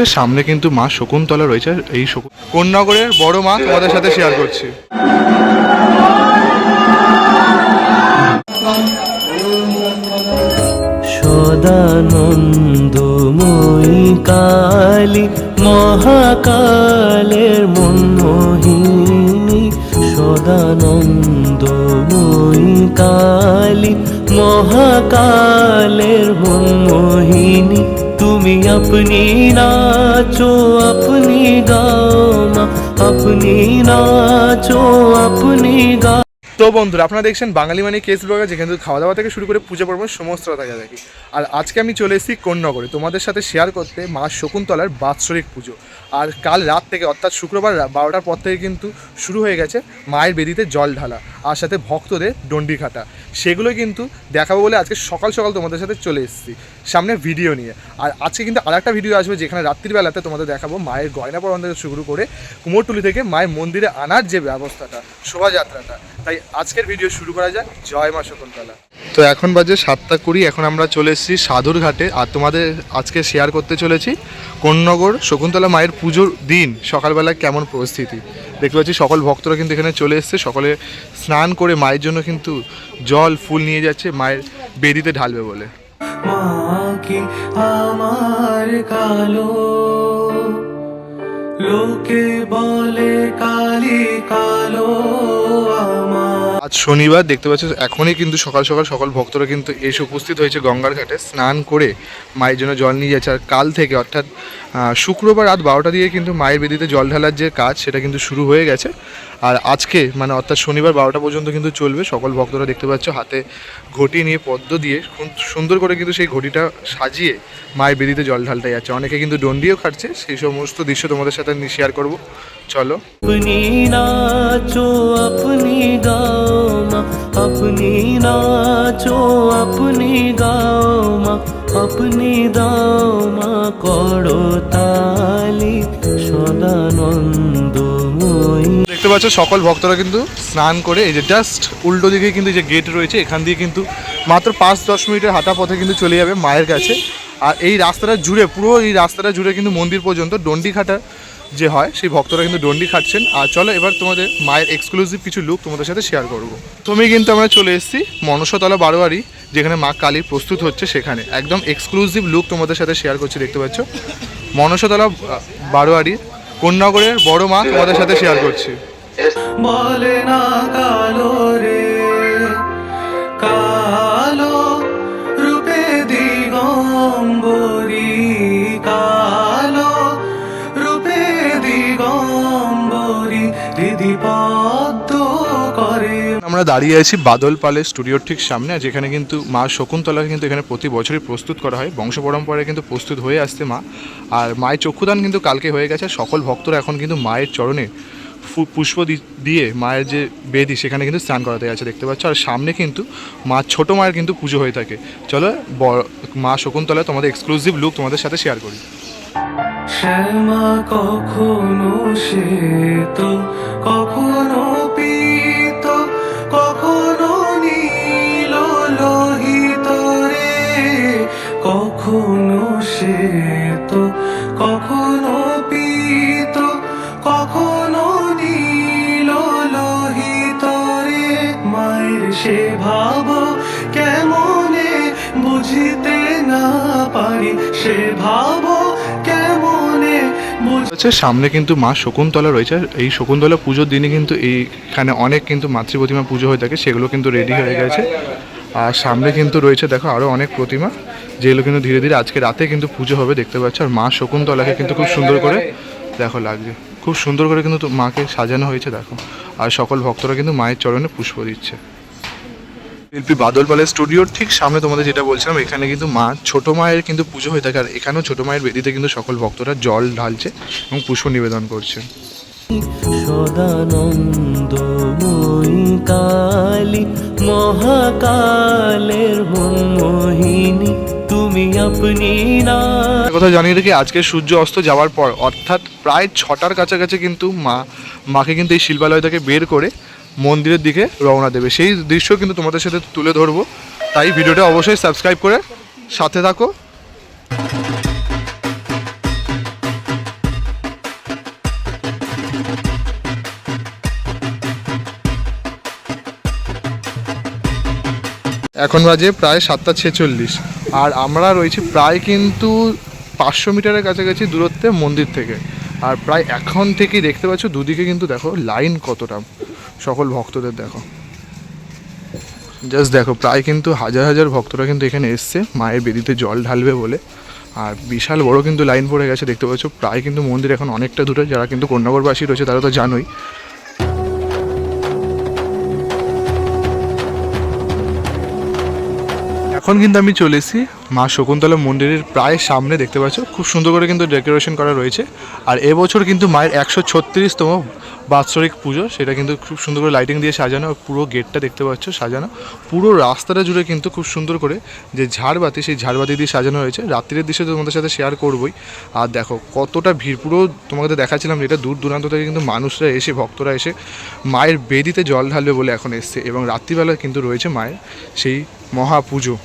পাচ্ছে সামনে কিন্তু মা শকুন্তলা রয়েছে, এই শকুন কোন্নগরের বড় মা তোমাদের সাথে শেয়ার করছি। সদানন্দময়ী কালী, মহাকালের মনমোহিনী। সদানন্দময়ী কালী, মহাকালের মনমোহিনী। তুমি আপনি নাচো আপনি গাও মা আপনি নাচো আপনি গাও তো বন্ধুরা, আপনারা দেখছেন বাঙালি মানে কেস ব্লগার, যেখানে থেকে খাওয়া দাওয়া থেকে শুরু করে পূজা পর্ব সমস্ত দেখা দেখি আর আজকে আমি চলে এসেছি কোন্নগরে। তোমাদের সাথে শেয়ার করতে মা শকুন্তলার বাৎসরিক পুজো। আর কাল রাত থেকে, অর্থাৎ শুক্রবার বারোটার পর থেকে কিন্তু শুরু হয়ে গেছে মায়ের বেদিতে জল ঢালা, আর সাথে ভক্তদের ডন্ডি খাটা। সেগুলো কিন্তু দেখাবো বলে আজকে সকাল সকাল তোমাদের সাথে চলে এসেছি, সামনে ভিডিও নিয়ে। আর আজকে কিন্তু আরেকটা ভিডিও আসবে, যেখানে রাত্রিবেলাতে তোমাদের দেখাবো মায়ের গয়না পরন থেকে শুরু করে কুমোরটুলি থেকে মায়ের মন্দিরে আনার যে ব্যবস্থাটা, শোভাযাত্রাটা। তাই আজকের ভিডিও শুরু করা যাক। জয় মা শকুন্তলা। তো এখন বাজে সাতটা কুড়ি এখন আমরা চলে এসেছি সাধুর ঘাটে। আর তোমাদের আজকে শেয়ার করতে চলেছি কোন্নগর শকুন্তলা মায়ের পুজোর দিন সকালবেলা কেমন পরিস্থিতি। দেখতে পাচ্ছি সকল ভক্তরা কিন্তু এখানে চলে এসছে। সকলে স্নান করে মায়ের জন্য কিন্তু জল ফুল নিয়ে যাচ্ছে মায়ের বেদিতে ঢালবে বলে। মাকে আমার কালো লোকে বলে কালি কালো। আজ শনিবার দেখতে পাচ্ছ, এখনই কিন্তু সকাল সকাল সকল ভক্তরা কিন্তু এসে উপস্থিত হয়েছে গঙ্গার ঘাটে। স্নান করে মায়ের জন্য জল নিয়ে যাচ্ছে। আর কাল থেকে অর্থাৎ শুক্রবার রাত বারোটা দিয়ে কিন্তু মায়ের বেদিতে জল ঢালার যে কাজ, সেটা কিন্তু শুরু হয়ে গেছে। আর আজকে মানে অর্থাৎ শনিবার বারোটা পর্যন্ত কিন্তু চলবে। সকল ভক্তরা দেখতে পাচ্ছ, হাতে ঘটি নিয়ে পদ্ম দিয়ে সুন্দর করে কিন্তু সেই ঘটিটা সাজিয়ে মায়ের বেদিতে জল ঢালতে যাচ্ছে। অনেকে কিন্তু ডন্ডিও খাচ্ছে। সেই সমস্ত দৃশ্য তোমাদের সাথে শেয়ার করব। চলো। আপনি নাচো, আপনি গাও মা। আপনি দাও মা করো তালি দেখতে পাচ্ছ, সকল ভক্তরা কিন্তু স্নান করে, এই যে জাস্ট উল্টো দিকে কিন্তু যে গেট রয়েছে, এখান দিয়ে কিন্তু মাত্র পাঁচ দশ মিনিটের হাঁটা পথে কিন্তু চলে যাবে মায়ের কাছে। আর এই রাস্তাটা জুড়ে, পুরো এই রাস্তাটা জুড়ে কিন্তু মন্দির পর্যন্ত, ডন্ডিঘাটা যে হয়, সেই ভক্তরা কিন্তু ডন্ডি খাচ্ছেন। আর চলো এবার তোমাদের মায়ের এক্সক্লুসিভ কিছু লুক তোমাদের সাথে শেয়ার করব। তুমি কিন্তু আমরা চলে এসেছি মনসতলা বারোয়ারি, যেখানে মা কালী প্রস্তুত হচ্ছে সেখানে। একদম এক্সক্লুসিভ লুক তোমাদের সাথে শেয়ার করছি, দেখতে পাচ্ছ? মনসতলা বারোয়ারি, কোন্নগরের বড় মা তোমাদের সাথে শেয়ার করছি। বলে না আমরা দাঁড়িয়ে আছি বাদল পালের স্টুডিওর ঠিক সামনে যেখানে কিন্তু মা শকুন্তলাকে কিন্তু এখানে প্রতি বছরই প্রস্তুত করা হয়। বংশ পরম্পরায় কিন্তু প্রস্তুত হয়ে আসছে মা। আর মায়ের চক্ষুদান কিন্তু কালকে হয়ে গেছে সকল ভক্তরা এখন কিন্তু মায়ের চরণে পুষ্প দিয়ে মায়ের যে বেদি, সেখানে কিন্তু স্নান করাতে আছে দেখতে পাচ্ছ? আর সামনে কিন্তু মা ছোট মায়ের কিন্তু পুজো হয়ে থাকে। চলো মা শকুন্তলা, তোমাদের এক্সক্লুসিভ লুক তোমাদের সাথে শেয়ার করি। শ্যামা, কখনো শ্বেত, কখনো শ্বেত কখনো পীত, কখনো নীল লোহিত রে। মায়ের সে ভাব কেমনে বুঝিতে না পারি? সে ভাব কেমনে হচ্ছে সামনে কিন্তু মা শকুন্তলা রয়েছে। এই শকুন্তলা পুজোর দিনে কিন্তু এইখানে অনেক কিন্তু মাতৃ প্রতিমা পুজো হয়ে থাকে। সেগুলো কিন্তু রেডি হয়ে গেছে। আর সামনে কিন্তু রয়েছে, দেখো আরও অনেক প্রতিমা। যেগুলো কিন্তু ধীরে ধীরে আজকে রাতে কিন্তু পুজো হবে, দেখতে পাচ্ছ। আর মা শকুন্তলাকে কিন্তু খুব সুন্দর করে, দেখো লাগছে, খুব সুন্দর করে কিন্তু মাকে সাজানো হয়েছে, দেখো। আর সকল ভক্তরা কিন্তু মায়ের চরণে পুষ্প দিচ্ছে। শিল্পী বাদল পালের স্টুডিওর ঠিক সামনে তোমাদের যেটা বলছিলাম, এখানে কিন্তু মা, ছোট মায়ের কিন্তু পুজো হয়ে থাকে, আর এখানেও ছোট মায়ের বেদিতে কিন্তু সকল ভক্তরা জল ঢালছে এবং পুষ্প নিবেদন করছে। মহাকালের মোহিনী তুমি আপনি না। কথা জানিয়ে রেখে আজকে সূর্য অস্ত যাওয়ার পর, অর্থাৎ প্রায় ছটার কাছাকাছি কিন্তু মা, মাকে কিন্তু এই শিল্পালয় থেকে বের করে মন্দিরের দিকে রওনা দেবে। সেই দৃশ্য কিন্তু তোমাদের সাথে তুলে ধরবো। তাই ভিডিওটা অবশ্যই সাবস্ক্রাইব করে সাথে থাকো। এখন বাজে প্রায় সাতটা ছেচল্লিশ। আর আমরা রয়েছি প্রায় কিন্তু পাঁচশো মিটারের কাছাকাছি দূরত্বে মন্দির থেকে। আর প্রায় এখন থেকেই দেখতে পাচ্ছ, দুদিকে কিন্তু দেখো লাইন কতটা। সকল ভক্তদের দেখো। জাস্ট দেখো, প্রায় কিন্তু হাজার হাজার ভক্তরা কিন্তু এখানে এসছে, মায়ের বেদিতে জল ঢালবে বলে। আর বিশাল বড় কিন্তু লাইন পড়ে গেছে, দেখতে পাচ্ছ। প্রায় কিন্তু মন্দির এখন অনেকটা দূরে, যারা কিন্তু কন্যাগরবাসী রয়েছে তারা তো জানোই। এখন কিন্তু আমি চলে এসেছি মা শকুন্তলা মন্দিরের প্রায় সামনে, দেখতে পাচ্ছ? খুব সুন্দর করে কিন্তু ডেকোরেশন করা রয়েছে। আর এবছর কিন্তু মায়ের একশো ছত্রিশতম বাৎসরিক পুজো, সেটা কিন্তু খুব সুন্দর করে লাইটিং দিয়ে সাজানো, পুরো গেটটা দেখতে পাচ্ছ, সাজানো। পুরো রাস্তাটা জুড়ে কিন্তু খুব সুন্দর করে যে ঝাড়বাতি, সেই ঝাড়বাতি দিয়ে সাজানো হয়েছে। রাত্রির দৃশ্য তোমাদের সাথে শেয়ার করবই। আর দেখো, কতটা ভিড়, পুরো তোমাকে দেখাচ্ছিলাম যেটা দূর দূরান্ত থেকে কিন্তু মানুষরা এসে, ভক্তরা এসে মায়ের বেদিতে জল ঢালবে বলে এখন এসছে। এবং রাত্রিবেলা কিন্তু রয়েছে মায়ের সেই মহাপুজো।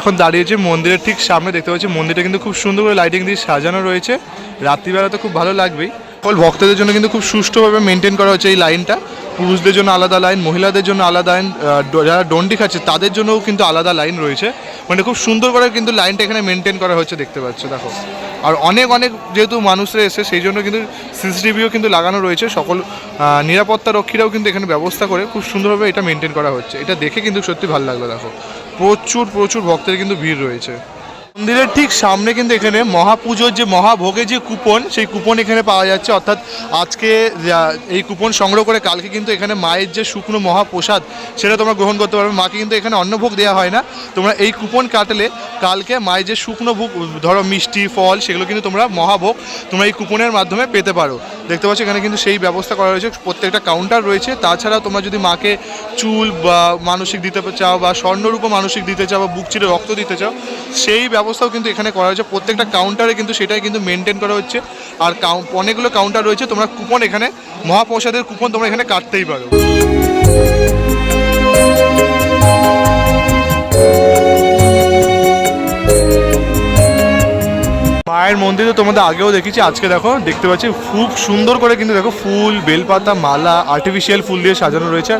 এখন দাঁড়িয়েছি মন্দিরের ঠিক সামনে, দেখতে পাচ্ছি মন্দিরটা কিন্তু খুব সুন্দর করে লাইটিং দিয়ে সাজানো রয়েছে। রাত্রিবেলা তো খুব ভালো লাগবেই। সকল ভক্তদের জন্য কিন্তু খুব সুষ্ঠুভাবে মেনটেন করা হচ্ছে এই লাইনটা। পুরুষদের জন্য আলাদা লাইন, মহিলাদের জন্য আলাদা লাইন যারা ডন্ডি খাচ্ছে তাদের জন্যও কিন্তু আলাদা লাইন রয়েছে। মানে খুব সুন্দর করে কিন্তু লাইনটা এখানে মেনটেন করা হচ্ছে দেখতে পাচ্ছ, দেখো। আর অনেক অনেক যেহেতু মানুষরা এসে সেই জন্য কিন্তু সিসিটিভিও কিন্তু লাগানো রয়েছে। সকল নিরাপত্তা রক্ষীরাও কিন্তু এখানে ব্যবস্থা করে খুব সুন্দরভাবে এটা মেনটেন করা হচ্ছে। এটা দেখে কিন্তু সত্যি ভালো লাগল, দেখো। প্রচুর প্রচুর ভক্তের কিন্তু ভিড় রয়েছে। মন্দিরের ঠিক সামনে কিন্তু এখানে মহাপুজোর যে মহাভোগের যে কুপন, সেই কুপন এখানে পাওয়া যাচ্ছে। অর্থাৎ আজকে এই কুপন সংগ্রহ করে কালকে কিন্তু এখানে মায়ের যে শুকনো মহাপ্রসাদ, সেটা তোমরা গ্রহণ করতে পারবে। মাকে কিন্তু এখানে অন্নভোগ দেওয়া হয় না। তোমরা এই কুপন কাটলে কালকে মায়ের যে শুকনো ভোগ, ধরো মিষ্টি, ফল, সেগুলো কিন্তু তোমরা মহাভোগ, তোমরা এই কুপনের মাধ্যমে পেতে পারো। দেখতে পাচ্ছ, এখানে কিন্তু সেই ব্যবস্থা করা রয়েছে। প্রত্যেকটা কাউন্টার রয়েছে। তাছাড়া তোমরা যদি মাকে চুল বা মানসিক দিতে চাও বা স্বর্ণরূপ মানসিক দিতে চাও বা বুক চিরে রক্ত দিতে চাও, সেই ব্যবস্থাও কিন্তু এখানে করা হয়েছে। প্রত্যেকটা কাউন্টারে কিন্তু সেটাই কিন্তু মেনটেন করা হচ্ছে। আর অনেকগুলো কাউন্টার রয়েছে, তোমরা কুপন এখানে, মহাপ্রসাদের কুপন তোমরা এখানে কাটতেই পারো। মায়ের মন্দিরে তোমাদের আগেও দেখেছি, আজকে দেখো, দেখতে পাচ্ছি, খুব সুন্দর করে কিন্তু দেখো ফুল, বেলপাতা, মালা আর্টিফিশিয়াল ফুল দিয়ে সাজানো রয়েছে।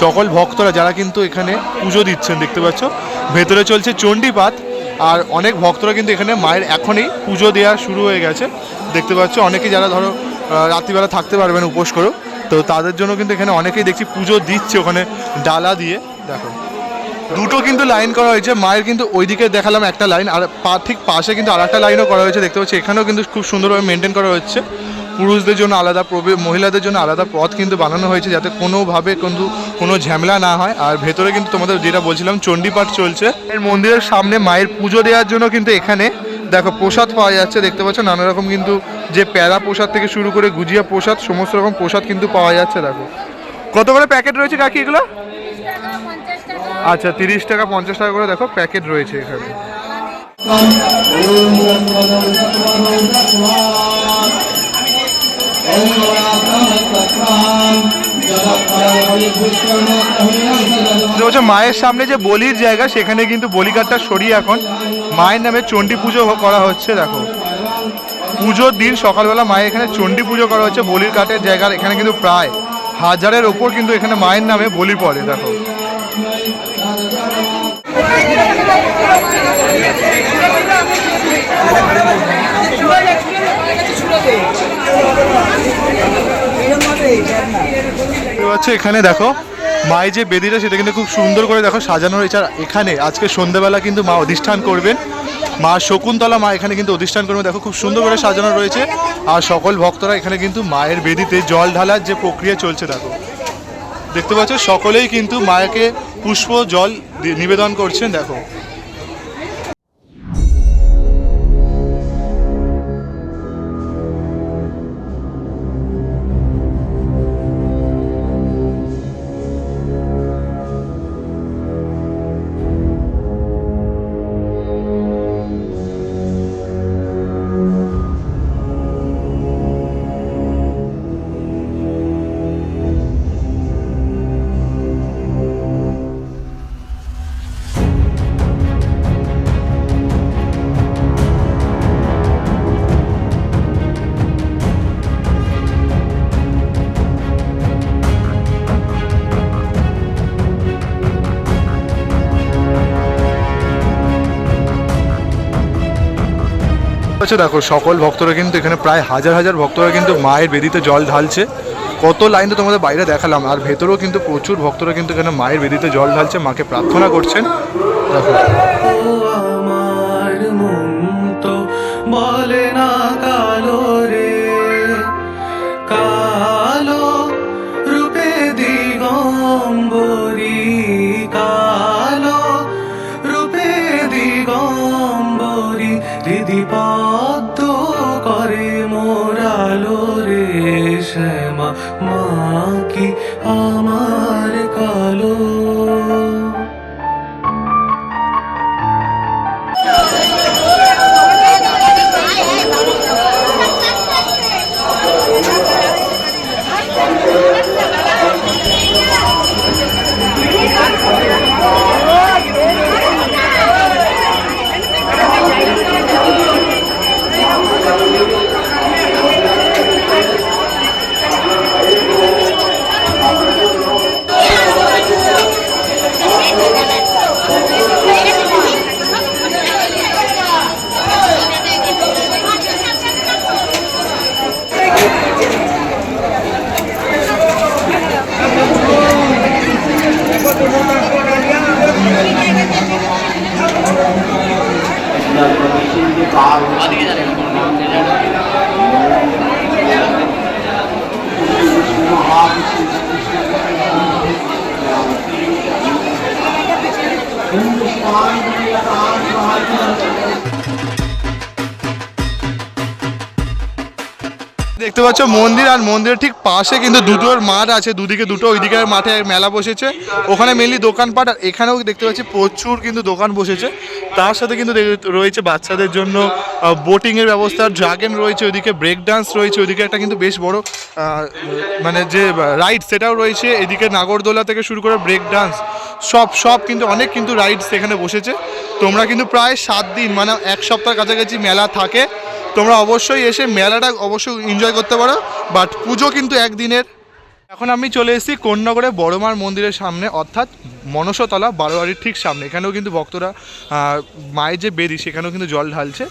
সকল ভক্তরা যারা কিন্তু এখানে পুজো দিচ্ছেন, দেখতে পাচ্ছ। ভেতরে চলছে চণ্ডীপাঠ। আর অনেক ভক্তরা কিন্তু এখানে মায়ের এখনই পুজো দেওয়া শুরু হয়ে গেছে। দেখতে পাচ্ছ, অনেকে যারা ধরো রাত্রিবেলা থাকতে পারবেন উপোস করেও, তো তাদের জন্য কিন্তু এখানে অনেকেই দেখছি পুজো দিচ্ছে ওখানে ডালা দিয়ে। দেখো। দুটো কিন্তু লাইন করা হয়েছে, মায়ের কিন্তু ওইদিকে দেখালাম একটা লাইন, আর ঠিক পাশে কিন্তু আর একটা লাইনও করা হয়েছে, দেখতে পাচ্ছি, এখানেও কিন্তু খুব সুন্দরভাবে মেনটেন করা হচ্ছে। পুরুষদের জন্য আলাদা মহিলাদের জন্য আলাদা পথ কিন্তু বানানো হয়েছে যাতে কোনোভাবে কিন্তু কোনো ঝামেলা না হয়। আর ভেতরে কিন্তু তোমাদের যেটা বলছিলাম, চণ্ডীপাঠ চলছে। মন্দিরের সামনে মায়ের পুজো দেওয়ার জন্য কিন্তু এখানে দেখো প্রসাদ পাওয়া যাচ্ছে, দেখতে পাচ্ছ নানা রকম কিন্তু যে প্যারা প্রসাদ থেকে শুরু করে গুজিয়া প্রসাদ, সমস্ত রকম প্রসাদ কিন্তু পাওয়া যাচ্ছে, দেখো। কত করে প্যাকেট রয়েছে কাকি এগুলো? আচ্ছা তিরিশ টাকা, পঞ্চাশ টাকা করে দেখো প্যাকেট রয়েছে এখানে। মায়ের সামনে যে বলির জায়গা, সেখানে কিন্তু বলিঘাটটা সরিয়ে এখন মায়ের নামে চণ্ডী পুজো করা হচ্ছে, দেখো। পুজোর দিন সকালবেলা মায়ের এখানে চণ্ডী পুজো করা হচ্ছে, বলির কাঠের জায়গার এখানে কিন্তু প্রায় হাজারের ওপর কিন্তু এখানে মায়ের নামে বলি পড়ে, দেখো। দেখতে এখানে দেখো, মায়ের যে বেদিটা সেটা কিন্তু খুব সুন্দর করে দেখো সাজানো রয়েছে আর এখানে আজকে সন্ধ্যেবেলা কিন্তু মা অধিষ্ঠান করবেন। মা শকুন্তলা মা এখানে কিন্তু অধিষ্ঠান করবেন। দেখো খুব সুন্দর করে সাজানো রয়েছে। আর সকল ভক্তরা এখানে কিন্তু মায়ের বেদিতে জল ঢালার যে প্রক্রিয়া চলছে দেখো। দেখতে পাচ্ছ, সকলেই কিন্তু মায়াকে পুষ্প জল নিবেদন করছেন, দেখো। আচ্ছা দেখো, সকল ভক্তরা কিন্তু এখানে প্রায় হাজার হাজার ভক্তরা কিন্তু মায়ের বেদিতে জল ঢালছে। কত লাইন তো তোমাদের বাইরে দেখালাম, আর ভেতরেও কিন্তু প্রচুর ভক্তরা কিন্তু এখানে মায়ের বেদিতে জল ঢালছে, মাকে প্রার্থনা করছেন। দেখো। আমার কালো দেখতে পাচ্ছ মন্দির, আর মন্দিরের ঠিক পাশে কিন্তু দুটোর মাঠ আছে, দুদিকে দুটো, ওইদিকে মাঠে মেলা বসেছে। ওখানে মেনলি দোকানপাট, আর এখানেও দেখতে পাচ্ছি প্রচুর কিন্তু দোকান বসেছে। তার সাথে কিন্তু রয়েছে বাচ্চাদের জন্য বোটিং এর ব্যবস্থা, ড্রাগন রয়েছে ওইদিকে, ব্রেক ডান্স রয়েছে ওইদিকে, একটা কিন্তু বেশ বড় মানে যে রাইড সেটাও রয়েছে, এদিকে নাগরদোলা থেকে শুরু করে ব্রেক ডান্স, সব সব কিন্তু, অনেক কিন্তু রাইডস এখানে বসেছে। তোমরা কিন্তু প্রায় সাত দিন মানে এক সপ্তাহ কাছাকাছি মেলা থাকে, তোমরা অবশ্যই এসে মেলাটা অবশ্যই এনজয় করতে পারো বাট পুজো কিন্তু একদিনের। এখন আমি চলে এসেছি কোন্নগরে বড়মার মন্দিরের সামনে অর্থাৎ মনসতলা বারোয়ারির ঠিক সামনে। এখানেও কিন্তু ভক্তরা মায়ের যে বেদি সেখানেও কিন্তু জল ঢালছে।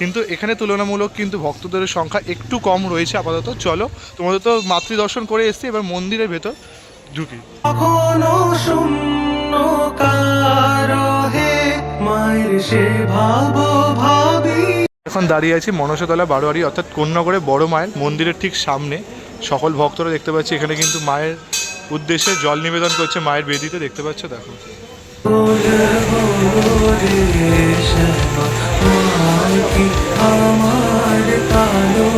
কিন্তু এখানে তুলনামূলক কিন্তু ভক্তদের সংখ্যা একটু কম রয়েছে আপাতত। চলো তোমাদের তো মাতৃদর্শন করে এসেছি এবার মন্দিরের ভেতর ঢুকি। এখন দাঁড়িয়ে আছি মনসতলা বারোয়ারি অর্থাৎ কোন্নগরে বড় মায়ের মন্দিরের ঠিক সামনে। সকল ভক্তরা দেখতে পাচ্ছি, এখানে কিন্তু মায়ের উদ্দেশ্যে জল নিবেদন করছে, মায়ের বেদিতে দেখতে পাচ্ছ, দেখো। আমার কালো